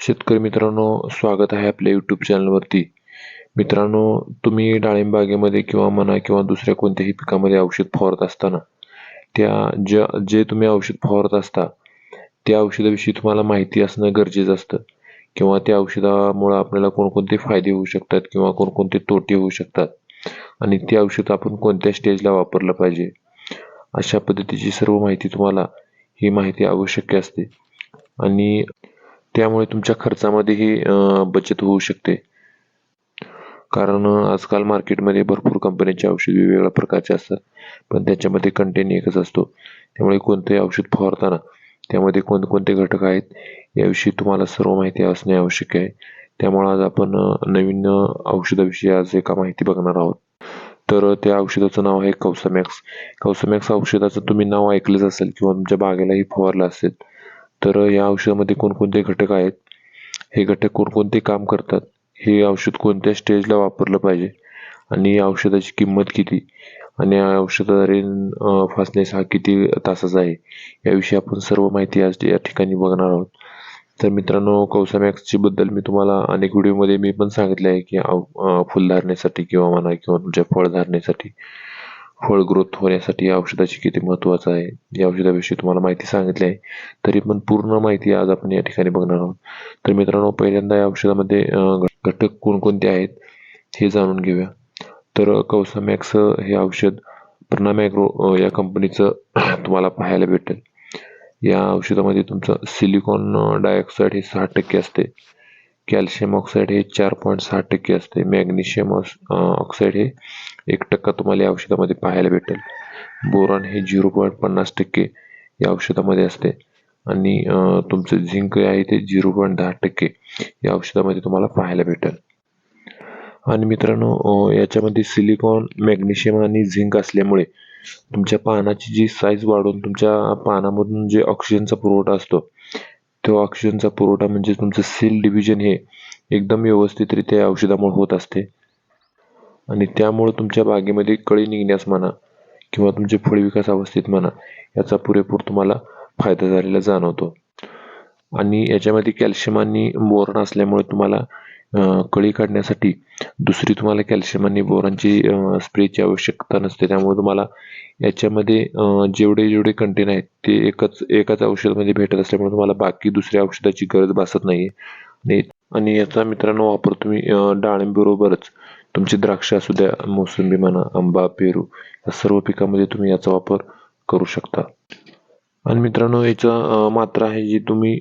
शेतकरी मित्रांनो स्वागत आहे आपल्या यूट्यूब चॅनलवरती मित्रांनो तुम्ही डाळिंबागेमध्ये किंवा म्हणा किंवा दुसऱ्या कोणत्याही पिकामध्ये औषध फवारत असताना त्या ज्या जे तुम्ही औषध फवारत असता त्या औषधाविषयी तुम्हाला माहिती असणं गरजेचं असतं. किंवा त्या औषधामुळं आपल्याला कोणकोणते फायदे होऊ शकतात किंवा कोणकोणते तोटे होऊ शकतात. आणि ते औषध आपण कोणत्या स्टेजला वापरलं पाहिजे? अशा पद्धतीची सर्व माहिती तुम्हाला ही माहिती आवश्यक असते. आणि त्यामुळे तुमच्या खर्चामध्येही बचत होऊ शकते. कारण आजकाल मार्केटमध्ये भरपूर कंपन्यांचे औषध वेगवेगळ्या प्रकारचे असतात. पण त्याच्यामध्ये कंटेन एकच असतो. त्यामुळे कोणतेही औषध फवारताना त्यामध्ये कोणकोणते घटक आहेत याविषयी तुम्हाला सर्व माहिती असणे आवश्यक आहे. त्यामुळे आज आपण नवीन औषधाविषयी आज एका माहिती बघणार आहोत. तर त्या औषधाचं नाव आहे कौसमॅक्स कौसमॅक्स औषधाचं तुम्ही नाव ऐकलंच असेल किंवा तुमच्या बागेलाही फवारलं असेल तर या औषधामध्ये कोणकोणते घटक आहेत? हे घटक कोणकोणते काम करतात? हे औषध कोणत्या स्टेजला वापरलं पाहिजे? आणि या औषधाची किंमत किती? आणि या औषधाद्वारे फासण्यास हा किती तासाचा आहे? याविषयी आपण सर्व माहिती आज या ठिकाणी बघणार आहोत. तर मित्रांनो कौसामॅक्सची बद्दल मी तुम्हाला अनेक व्हिडिओमध्ये मी पण सांगितले आहे की फुलधारणेसाठी किंवा म्हणा किंवा तुमच्या फळधारणेसाठी फळ ग्रोथ होण्यासाठी या औषधाची किती महत्त्वाचं आहे? या औषधाविषयी तुम्हाला माहिती सांगितली आहे. तरी पण पूर्ण माहिती आज आपण या ठिकाणी बघणार आहोत. तर मित्रांनो पहिल्यांदा या औषधामध्ये घटक कोणकोणते आहेत हे जाणून घेऊया. तर कौसामॅक्स हे औषध प्रणामॅग्रो या कंपनीचं तुम्हाला पाहायला भेटेल. या औषधामध्ये तुमचं सिलिकॉन डायऑक्साईड हे सहा टक्के असते. कॅल्शियम ऑक्साईड हे चार पॉईंट सहा टक्के असते. मॅग्नेशियम ऑक्साईड हे एक टक्का तुम्हाला या औषधामध्ये पाहायला भेटेल. बोरॉन हे झिरो पॉईंट पन्नास टक्के या औषधामध्ये असते. आणि तुमचं झिंक आहे ते झिरो पॉईंट दहा टक्के या औषधामध्ये तुम्हाला पाहायला भेटेल. आणि मित्रांनो याच्यामध्ये सिलिकॉन मॅग्नेशियम आणि झिंक असल्यामुळे तुमच्या पानाची जी साईज वाढून तुमच्या पानामधून जे ऑक्सिजनचा पुरवठा असतो तो ऑक्सिजनचा पुरवठा म्हणजे तुमचं सेल डिव्हिजन हे एकदम व्यवस्थितरित्या या औषधामुळे होत असते. आणि त्यामुळं तुमच्या बागेमध्ये कळी निघण्यास म्हणा किंवा तुमचे फळविकास अवस्थेत म्हणा याचा पुरेपूर तुम्हाला फायदा झालेला जाणवतो. आणि याच्यामध्ये कॅल्शियम आणि बोरण असल्यामुळे तुम्हाला कळी काढण्यासाठी दुसरी तुम्हाला कॅल्शियम आणि बोरांची स्प्रेची आवश्यकता नसते. त्यामुळे तुम्हाला याच्यामध्ये जेवढे जेवढे कंटेन आहेत ते एकच एकाच औषधामध्ये भेटत असल्यामुळे तुम्हाला बाकी दुसऱ्या औषधाची गरज भासत नाही आणि याचा मित्रांनो वापर तुम्ही अं, डाळिंबरोबरच तुमची द्राक्ष असू द्या मोसंबी म्हणा आंबा पेरू या सर्व पिकामध्ये तुम्ही याचा वापर करू शकता. आणि मित्रांनो याचा मात्रा आहे जी तुम्ही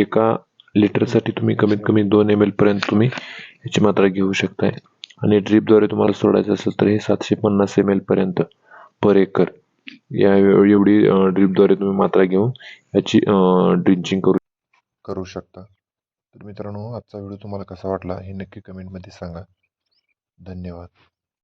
एका लिटरसाठी तुम्ही कमीत कमी दोन एम पर्यंत तुम्ही याची मात्रा घेऊ शकताय. आणि ड्रीपद्वारे तुम्हाला सोडायचं असेल तर हे सातशे पन्नास एम पर्यंत पर एकर. या एवढी ड्रीपद्वारे तुम्ही मात्रा घेऊन याची ड्रिंचिंग करू करू शकता. तर मित्रांनो आजचा व्हिडिओ तुम्हाला कसा वाटला हे नक्की कमेंटमध्ये सांगा. धन्यवाद